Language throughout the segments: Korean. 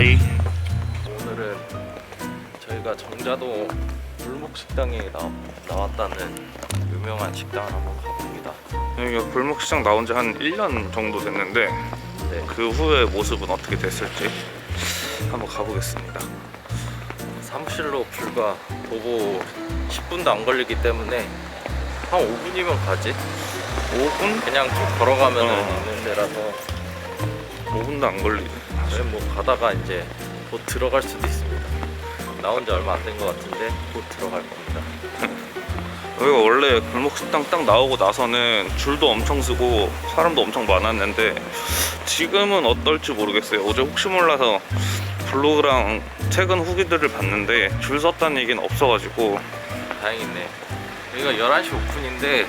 하이 오늘은 저희가 정자도 불목식당에 나, 나왔다는 유명한 식당을 한번 가봅니다. 여기가 골목시장 나온 지 한 1년 정도 됐는데 네, 그 후에 모습은 어떻게 됐을지 한번 가보겠습니다 사무실로 불과 도보 10분도 안 걸리기 때문에 한 5분이면 가지. 5분? 그냥 쭉 걸어가면 어. 있는 데라서 5분도 안 걸리네 저희 뭐 가다가 이제 곧 들어갈 수도 있습니다. 나온 지 얼마 안 된 것 같은데 곧 들어갈 겁니다. 여기가 원래 골목 식당 딱 나오고 나서는 줄도 엄청 쓰고 사람도 엄청 많았는데 지금은 어떨지 모르겠어요 어제 혹시 몰라서 블로그랑 최근 후기들을 봤는데 줄 섰다는 얘기는 없어가지고 다행이네. 여기가 11시 오픈인데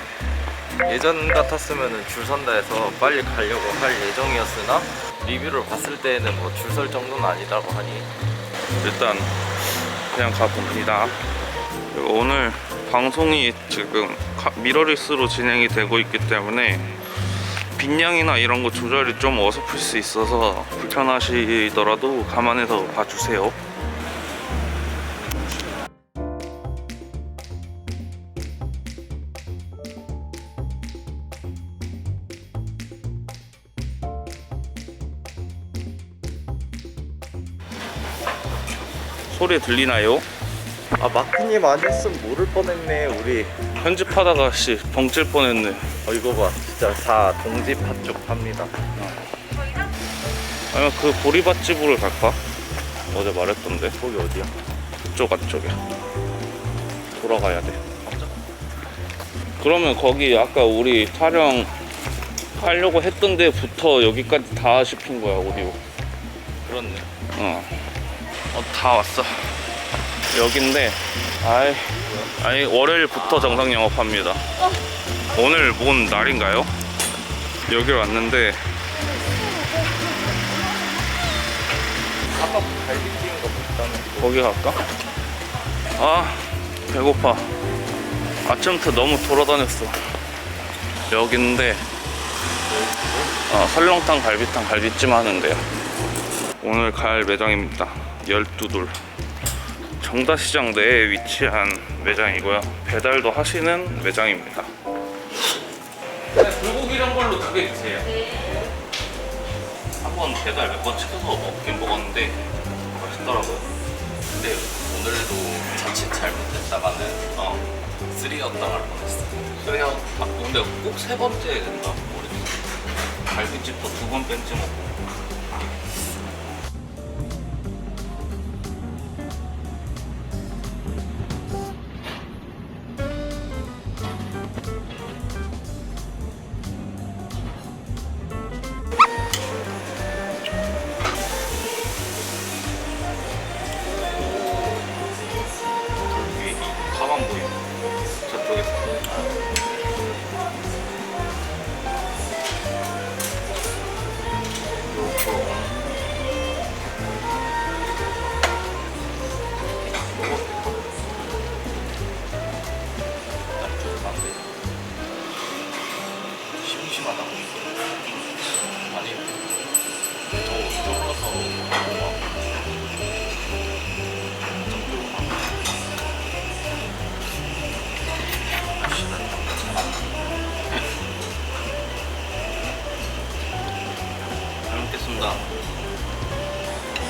예전 같았으면 줄 선다 해서 빨리 가려고 할 예정이었으나 리뷰를 봤을 때는 뭐 줄 설 정도는 아니다고 하니 일단 그냥 가봅니다. 오늘 방송이 지금 가- 미러리스로 진행이 되고 있기 때문에 빈양이나 이런 거 조절이 좀 어설플 수 있어서 불편하시더라도 감안해서 봐주세요. 소리 들리나요? 아 마크님 안 했으면 모를 뻔했네 우리 편집하다가 씨 벙찔 뻔했네. 어 이거 봐 진짜 다 동지 팥죽 팝니다 아니면 그 보리밭집으로 갈까? 어제 말했던데 거기 어디야? 그쪽 안쪽에 돌아가야 돼. 그러면 거기 아까 우리 촬영 하려고 했던 데부터 여기까지 다 씹힌 거야 오디오. 그렇네 어. 어, 다 왔어. 여긴데, 아이, 아니, 월요일부터 정상 영업합니다. 오늘 뭔 날인가요? 여기 왔는데, 아까 갈비찜인 거 먹다는 거기 갈까? 아, 배고파. 아침부터 너무 돌아다녔어. 여긴데, 어, 설렁탕, 갈비탕, 갈비찜 하는데요. 오늘 갈 매장입니다. 12둘. 정다시장 내에 위치한 매장이고요. 배달도 하시는 매장입니다. 네, 불고기 이런 걸로 두 개 주세요. 한 번 배달 몇 번 시켜서 먹긴 먹었는데 맛있더라고요. 근데 오늘도 자칫 잘못했다가는 어. 쓰리였다 갈 뻔했어 그래요. 아, 근데 꼭 세 번째 된다. 모르겠어. 갈비집도 두 번 뺀지 먹고.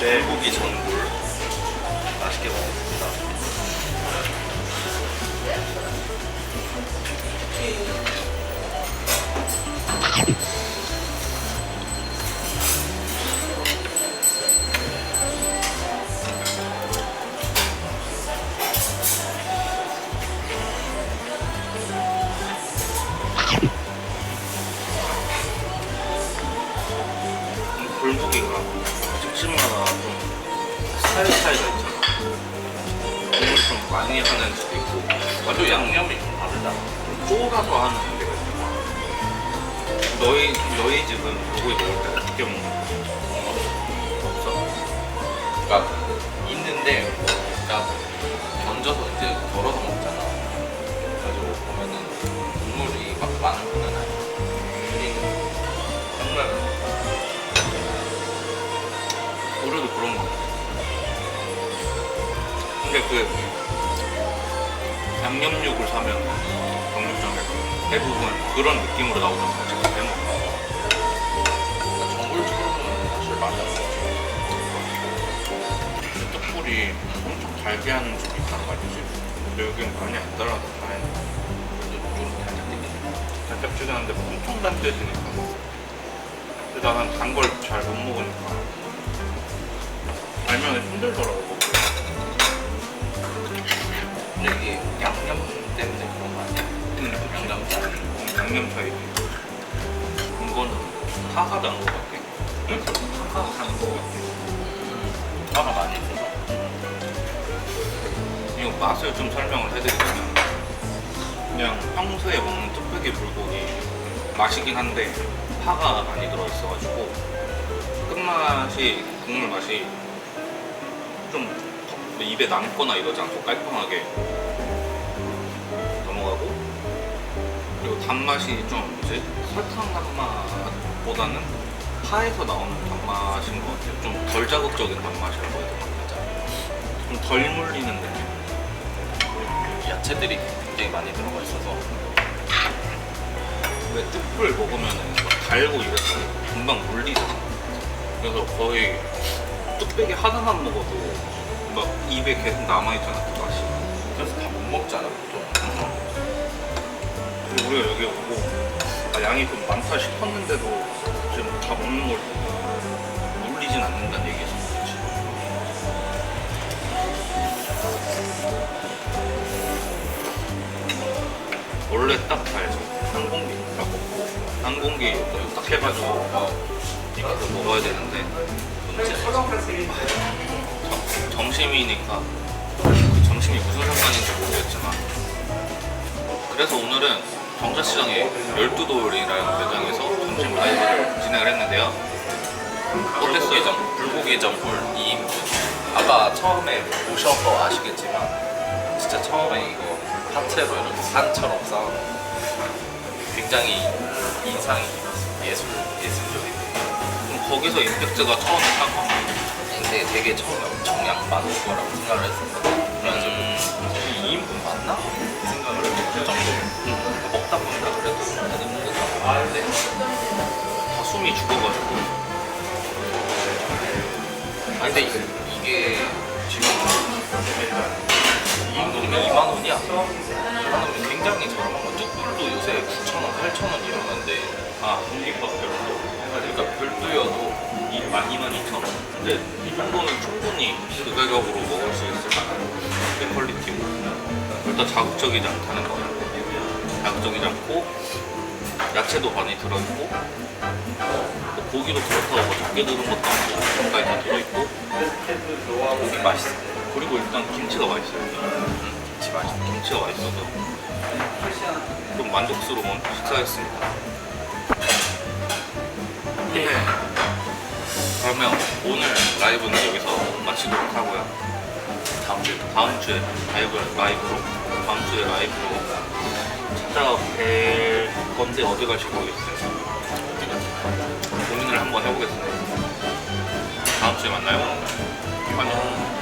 내고기 전골. 맛있게 먹겠습니다. 불 많이 하는 집도 있고, 완전 양념이 좀 다르다. 쪼가서 하는 데가 있고. 너희 너희 집은 불고기 먹을 때 어떻게 먹는 거야? 없어? 그러니까 있는데 그러니까 건져서 이제 덜어서 먹잖아 그래가지고 보면은 국물이 막 많은 건 아니야 정말 우리도 그런 거. 근데 그 양념육을 사면 정육점에서 대부분 그런 느낌으로 나오잖아요. 제가 잘못 전골집은 사실 많이 안 먹어. 떡불이 엄청 달게 하는 집이 있단 말이지. 근데 여기는 많이 안 달아서 다행이다. 좀 살짝 땡기네. 달짝지근한데 엄청 단데지니까. 근데 나는 단 걸 잘 못 먹으니까. 알면 힘들더라고. 양념 때문에 그런 거 잘. 음, 양념 차이지. 이거는 파가 단것 같아. 응? 파가 단것 같아. 파가 많이 있어서. 이거 맛을 좀 설명을 해드리자면 그냥 평소에 먹는 뚝배기 불고기 맛이긴 한데 파가 많이 들어있어가지고 끝맛이 국물 맛이 좀 입에 남거나 이러지 않고 깔끔하게 단맛이 좀 뭐지? 설탕 단맛보다는 파에서 나오는 단맛인 것 같아요. 좀 덜 자극적인 단맛이라고 해야 되나? 좀덜 물리는 느낌. 야채들이 굉장히 많이 들어가 있어서 왜 뚝불 먹으면은 막 달고 이래서 금방 물리잖아. 그래서 거의 뚝배기 하나만 먹어도 막 입에 계속 남아있잖아, 우리가 여기 오고 아, 양이 좀 많다 싶었는데도 지금 다 먹는 걸 보고 물리진 않는다는 얘기였어. 그치? 원래 딱 달죠. 한 공기 딱 먹고 한 공기 딱 해가지고 어, 이렇게 먹어야 되는데 점- 점심이니까 그 점심이 무슨 상관인지 모르겠지만 그래서 오늘은 정자시장의 열두돌이라는 매장에서 점심 라이브를 진행을 했는데요. 어땠어요? 불고기전, 불고기전골 2인분. 아까 처음에 보셔서 아시겠지만 진짜 처음에 이거 파채로 이렇게 산처럼 쌓아놓은 굉장히 인상이 예술 예술적인데 그럼 거기서 임팩트가 처음에 딱 와. 근데 되게 처음에 엄청 양 많을 거라고 생각을 했었거든. 그래가지고 음. 이 2인분 맞나? 이 생각을 했을 정도로 먹다 보니까 그래도 많이 먹는다고 하는데 다 숨이 죽어가지고. 아니 근데 이- 이게 지금 2인분이면 2만 원이야. 2만 원이면 굉장히 저렴한 거. 뚝불도 요새 9천 원, 8천 원 이러는데 아 공깃밥 별로 그러니까 별도여도 2만 2만 2천 원. 근데 이 정도는 충분히 그 가격으로 먹을 수 있을 만한 꽤 퀄리티고. 일단 자극적이지 않다는 거. 자극적이지 않고 야채도 많이 들어있고 또 고기도 그렇다고 뭐 적게 들은 것도 아니고 중간에 다 들어있고 고기 맛있어 그리고 일단 김치가 맛있어요. 김치 맛있어 김치가 맛있어서 좀 만족스러운 식사였습니다. 예. 그러면 오늘 라이브는 여기서 마치도록 하고요. 다음 주에 다음 주에 라이브, 라이브로 다음 주에 라이브로 찾아뵐 건데 어디 갈지 모르겠어요. 고민을 한번 해보겠습니다. 다음 주에 만나요. 안녕.